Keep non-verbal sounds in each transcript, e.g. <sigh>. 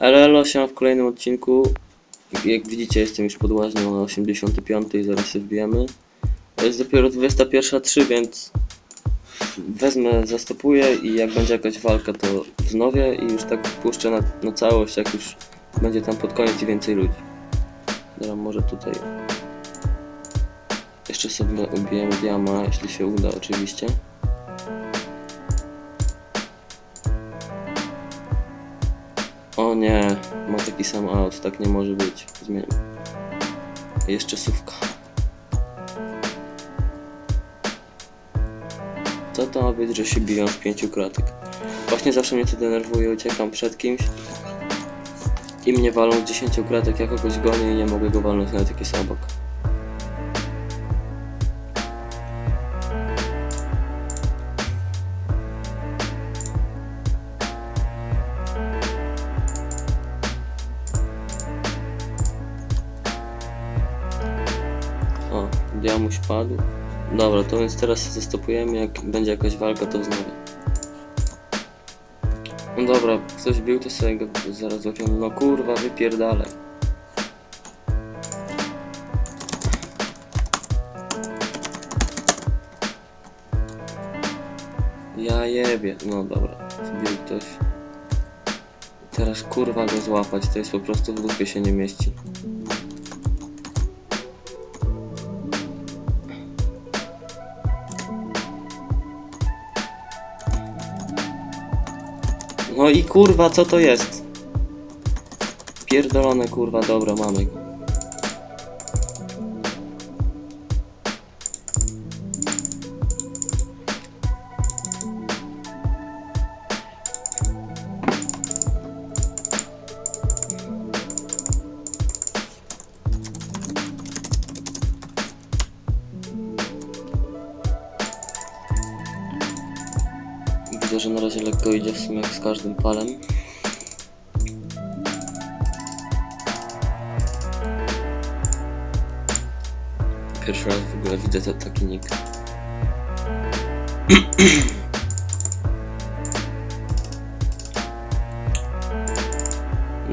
LLO się w kolejnym odcinku. Jak widzicie, jestem już pod łaźnią na 85 i zaraz się wbijemy. Jest dopiero 21.03, więc wezmę, zastopuję i jak będzie jakaś walka, to wznowię i już tak puszczę na, na całość, jak już będzie tam pod koniec i więcej ludzi. Dobra, może tutaj jeszcze sobie ubijemy diama, jeśli się uda oczywiście. Nie, ma taki sam aut, tak nie może być. Zmieniam. Jeszcze sówka. Co to ma być, że się biją z pięciu kratek? Właśnie zawsze mnie to denerwuje, uciekam przed kimś i mnie walą z 10 kratek, ja kogoś gonię i nie mogę go walnąć nawet jak jest obok. To więc teraz zastopujemy, jak będzie jakaś walka, to wznowię. No dobra, ktoś bił, to sobie go zaraz złapiemy. No kurwa, wypierdalaj. Ja jebie. No dobra, zbił ktoś. Teraz kurwa go złapać, to jest po prostu w dupie się nie mieści. No i kurwa, co to jest? Pierdolone kurwa, dobra, mamy go. Każdym palem. Pierwszy raz w ogóle widzę te, taki nick. <clears throat>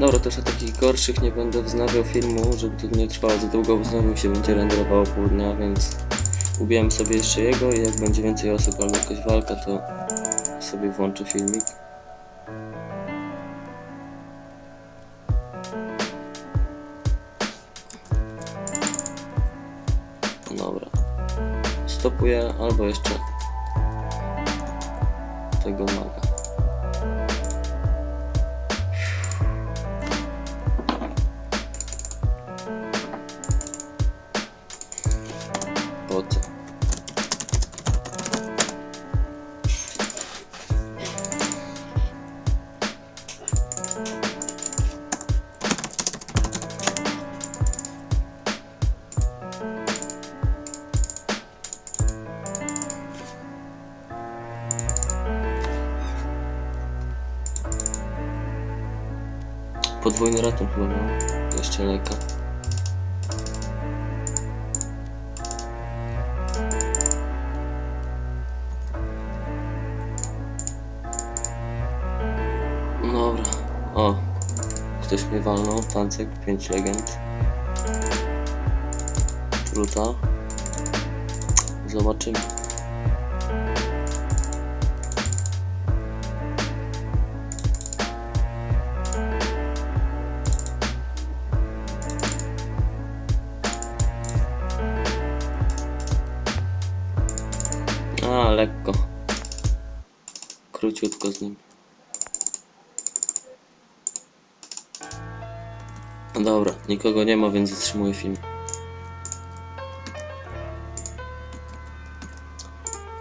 Dobra, też o takich gorszych nie będę wznawiał filmu, żeby to nie trwało za długo, bo znowu się będzie renderowało pół dnia, więc ubiłem sobie jeszcze jego i jak będzie więcej osób albo jakaś walka, to sobie włączę filmik. Stopuję albo jeszcze tego maga. Chyba miał. Jeszcze leka. Dobra. O. Ktoś mnie walnął. Tancek, 5 legend. Truta. Zobaczymy. A, lekko. Króciutko z nim. No dobra, nikogo nie ma, więc zatrzymuję film.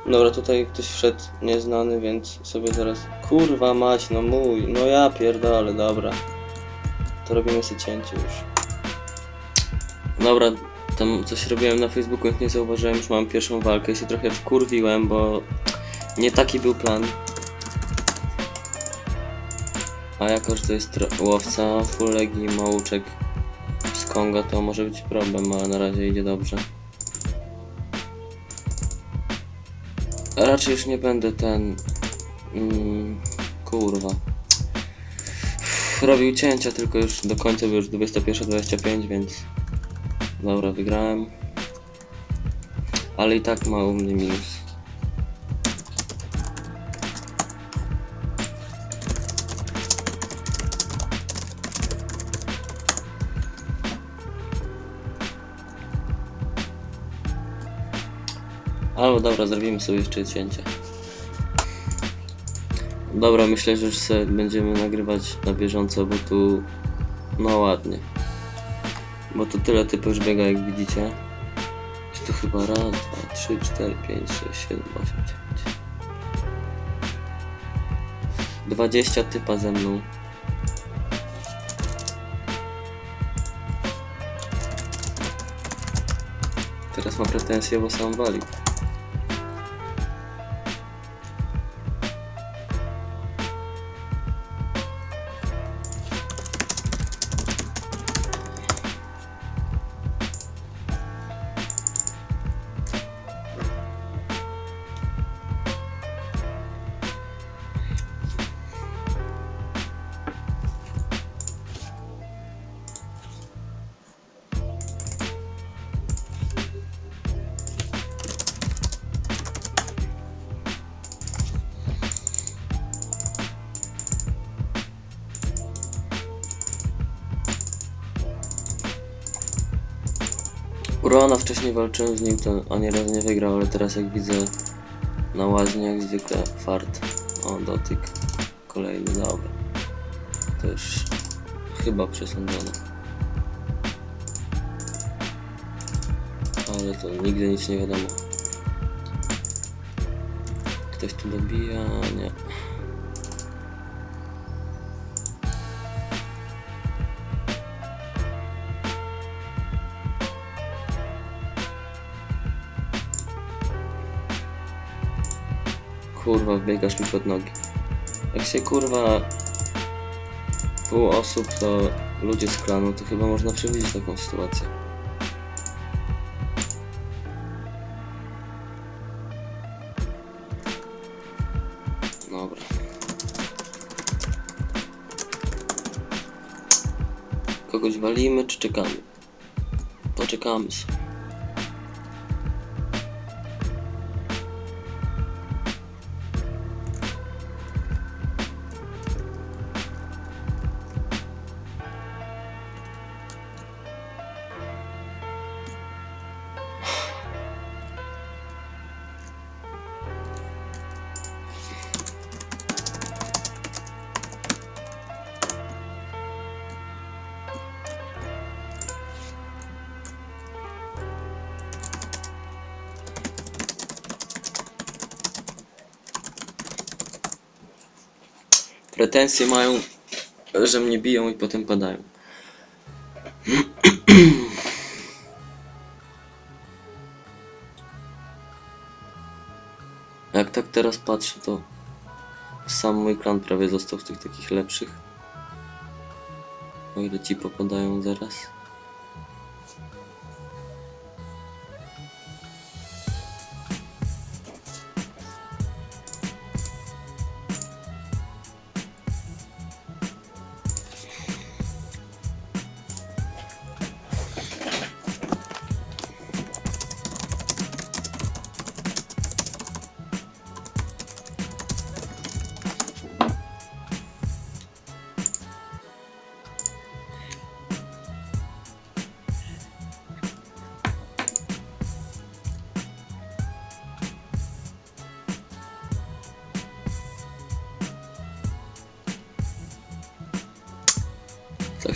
Dobra, tutaj ktoś wszedł nieznany, więc sobie zaraz... Kurwa mać, no mój, no ja pierdolę, dobra. To robimy sobie cięcie już. Dobra, tam coś robiłem na Facebooku, jak nie zauważyłem, już mam pierwszą walkę i się trochę wkurwiłem, bo nie taki był plan. A jako, że to jest łowca full legi, małuczek z Konga, to może być problem, ale na razie idzie dobrze. Raczej już nie będę ten... Mm, kurwa. robił cięcia, tylko już do końca było już 21.25, więc dobra, wygrałem. Ale i tak ma u mnie minus. Albo dobra, zrobimy sobie jeszcze cięcie. Dobra, myślę, że już sobie będziemy nagrywać na bieżąco, bo tu no ładnie. Bo tu tyle typów już biega jak widzicie. Jest tu chyba raz, dwa, trzy, cztery, pięć, sześć, siedem, osiem, dziewięć. 20 typa ze mną. Teraz ma pretensje, bo sam walił. Urona wcześniej walczyłem z nim, to ani razu nie wygrał, ale teraz jak widzę na łaźnie jak zwykle fart. O, dotyk. Kolejny, dobra. Już chyba przesądzone. Ale to nigdy nic nie wiadomo. Ktoś tu dobija? Nie. Kurwa, biegasz mi pod nogi. Jak się kurwa pół osób to ludzie z klanu, to chyba można przewidzieć taką sytuację. Dobra. Kogoś walimy czy czekamy? Poczekamy sobie. Pretensje mają, że mnie biją i potem padają. <clears throat> Jak tak teraz patrzę, to sam mój klan prawie został z tych takich lepszych. O ile ci popadają zaraz.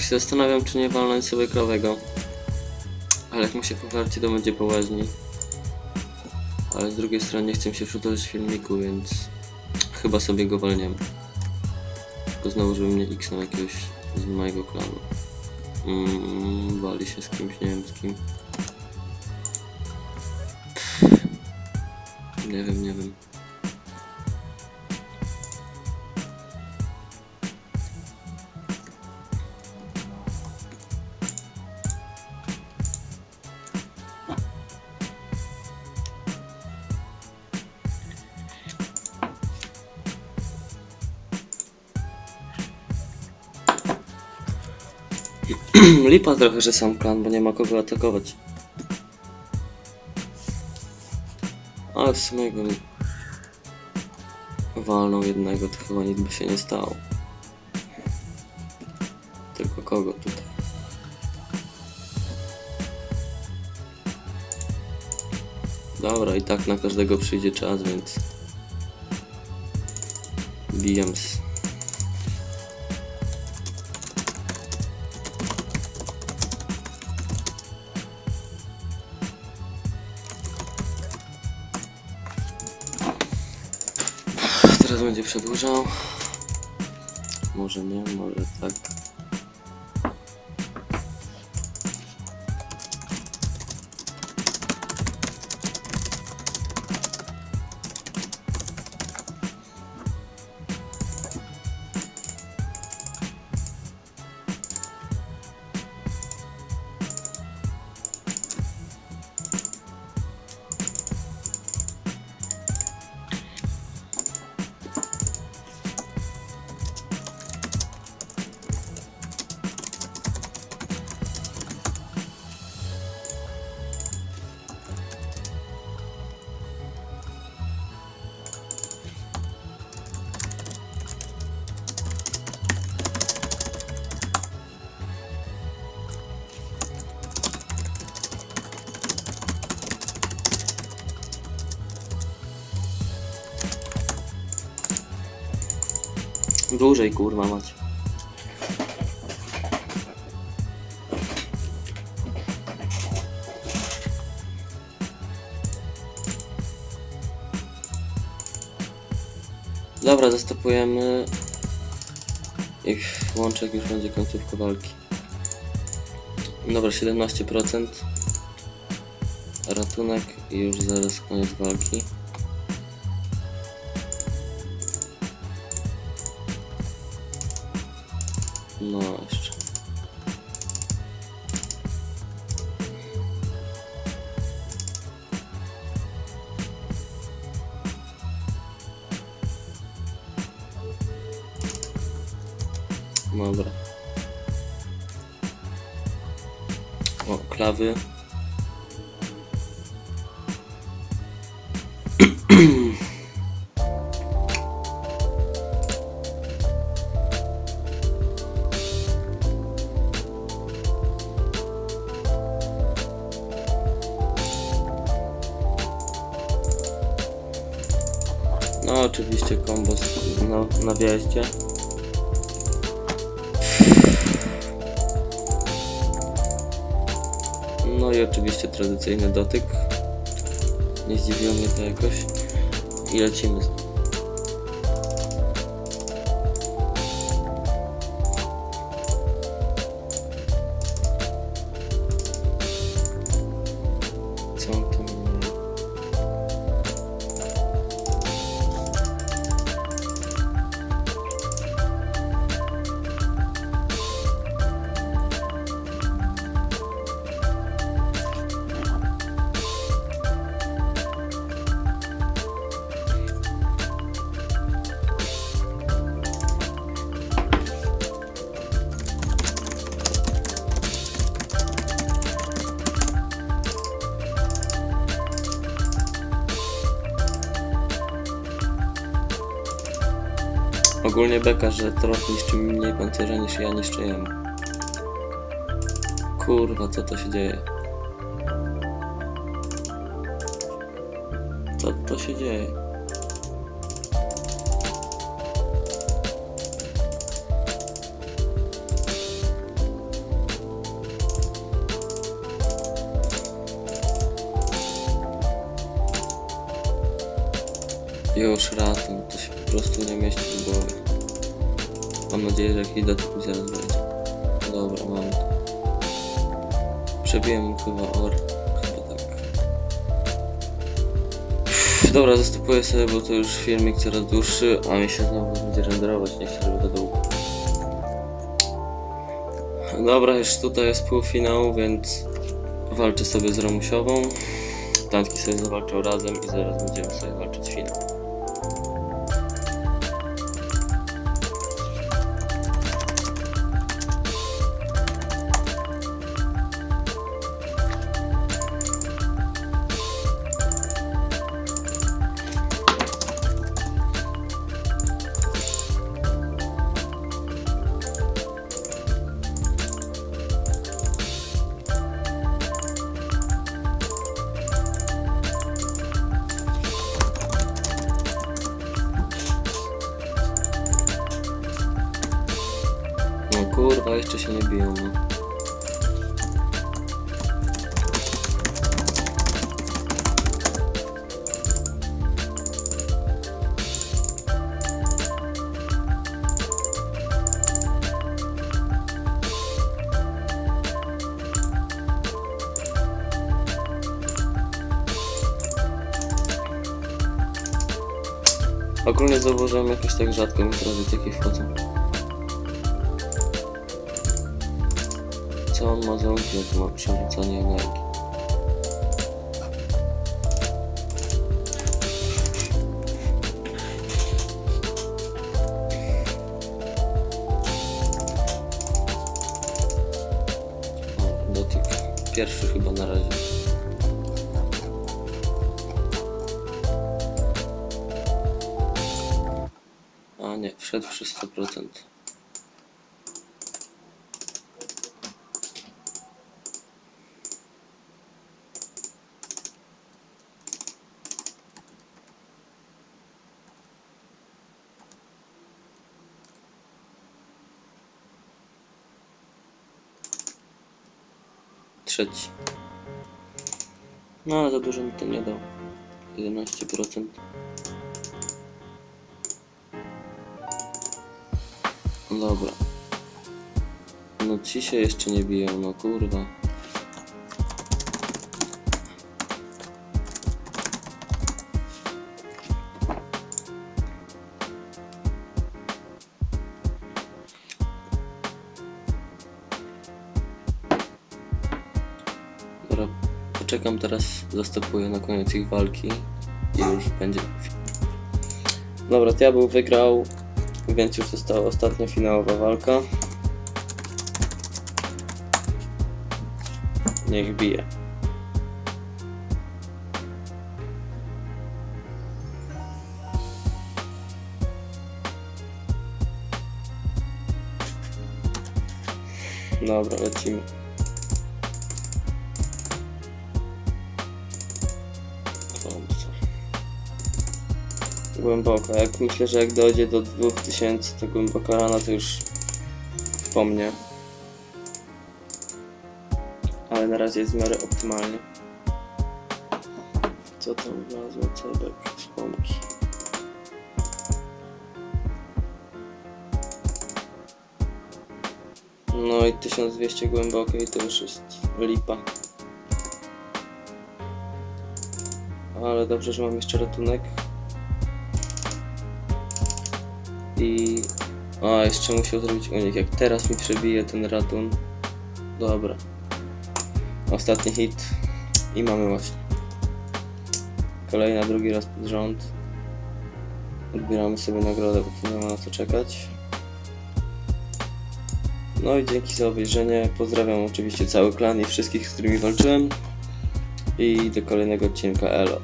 Się zastanawiam, czy nie walnąć sobie krowego. Ale jak mu się powarci, to będzie poważniej. Ale z drugiej strony nie chcę się w filmiku, więc chyba sobie go walniemy. Tylko znowu, żeby mnie x na jakiegoś z mojego klanu. Mm, wali się z kimś, nie wiem z kim. Nie wiem, nie wiem. <clears throat> Lipa trochę, że sam klan, bo nie ma kogo atakować. Ale w sumie jakbym walnął jednego, to chyba nic by się nie stało. Tylko kogo tutaj? Dobra, i tak na każdego przyjdzie czas, więc... Bijam Teraz będzie przedłużał. Może nie, może tak. Dłużej kurwa mać. Dobra, zastopujemy. Jak łączek już będzie końcówka walki. Dobra, 17%. Ratunek i już zaraz koniec walki. Dobra. O, klawy. <clears throat> No oczywiście kombos no, na wjeździe. No i oczywiście tradycyjny dotyk. Nie zdziwiło mnie to jakoś. I lecimy. Ogólnie beka, że trochę niszczy mi mniej pancerza niż ja niszczę jemu. Kurwa, co to się dzieje? Co to się dzieje? Już raz, to się po prostu nie mieści w głowie. Mam nadzieję, że jakiś dotyk zaraz będzie. Dobra, mam to. Przebiłem chyba or. Chyba tak. Dobra, zastopuję sobie, bo to już filmik coraz dłuższy, a mi się znowu będzie renderować, nie chcę, żeby to długo. Dobra, już tutaj jest półfinał, więc walczę sobie z Romusiową. Tantki sobie zawalczą razem i zaraz będziemy sobie walczyć finał. Kurwa, jeszcze się nie biją, no. Ogólnie zauważyłem jakoś tak rzadko mi teraz takie wchodzą. Co on ma za udział? Ma przerzucanie energii. O, dotyk. Pierwszy chyba na razie. Nie, wszedł przez 100%. Trzeci. No ale za dużo mi to nie dał. 11%. No Dobra. No ci się jeszcze nie biją, no kurwa. Poczekam teraz, zastopuję na koniec ich walki i już będzie. Dobra, Diabeł wygrał, więc już została ostatnia finałowa walka. Niech bije. Dobra, lecimy. Głęboko. Jak myślę, że jak dojdzie do 2000, to głęboka rana to już po mnie. Ale na razie jest w miarę optymalnie. Co tam wlazło? Cebek, wspomki. No i 1200 głębokiej to już jest lipa. Ale dobrze, że mam jeszcze ratunek. I... A, jeszcze musiał zrobić unik. Jak teraz mi przebije ten ratun. Dobra. Ostatni hit. I mamy właśnie. Kolejna, drugi raz pod rząd. Odbieramy sobie nagrodę, bo nie ma na co czekać. No i dzięki za obejrzenie. Pozdrawiam oczywiście cały klan i wszystkich, z którymi walczyłem. I do kolejnego odcinka Elo.